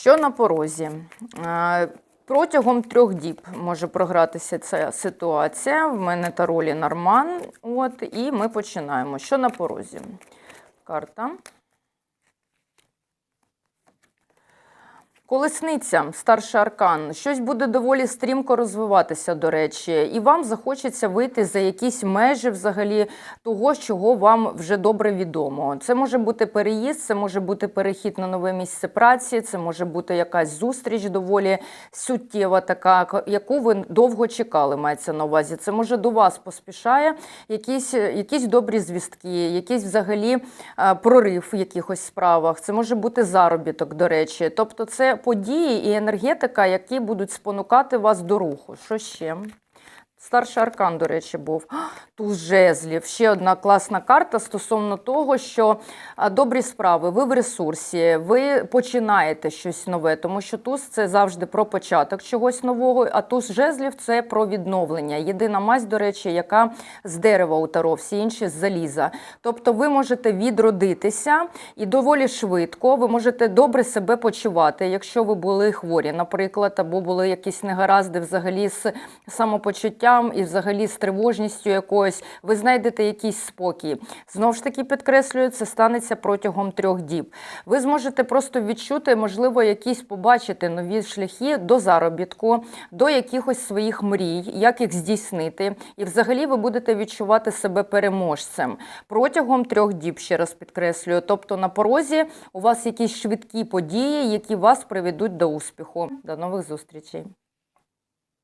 Що на порозі? Е, Протягом трьох діб може програтися ця ситуація. В мене таролі Норман. От, і ми починаємо. Що на порозі? Карта. Колесниця, старший аркан, щось буде доволі стрімко розвиватися, до речі, і вам захочеться вийти за якісь межі взагалі того, чого вам вже добре відомо. Це може бути переїзд, це може бути перехід на нове місце праці, це може бути якась зустріч доволі суттєва, така, яку ви довго чекали, мається на увазі. Це може до вас поспішає якісь, якісь добрі звістки, якийсь взагалі е, прорив в якихось справах. Це може бути заробіток, до речі. Тобто, це події і енергетика, які будуть спонукати вас до руху. Що ще? Старший аркан, до речі, був туз жезлів. Ще одна класна карта стосовно того, що добрі справи, ви в ресурсі, ви починаєте щось нове, тому що туз це завжди про початок чогось нового, а туз жезлів це про відновлення. Єдина масть, до речі, яка з дерева у таро, всі інші з заліза. Тобто ви можете відродитися і доволі швидко ви можете добре себе почувати, якщо ви були хворі, наприклад, або були якісь негаразди взагалі з самопочуттям і взагалі з тривожністю якоюсь, ви знайдете якийсь спокій. Знову ж таки, підкреслюю, це станеться протягом трьох діб. Ви зможете просто відчути, можливо, якісь побачити нові шляхи до заробітку, до якихось своїх мрій, як їх здійснити. І взагалі ви будете відчувати себе переможцем протягом трьох діб, ще раз підкреслюю. Тобто на порозі у вас якісь швидкі події, які вас приведуть до успіху. До нових зустрічей.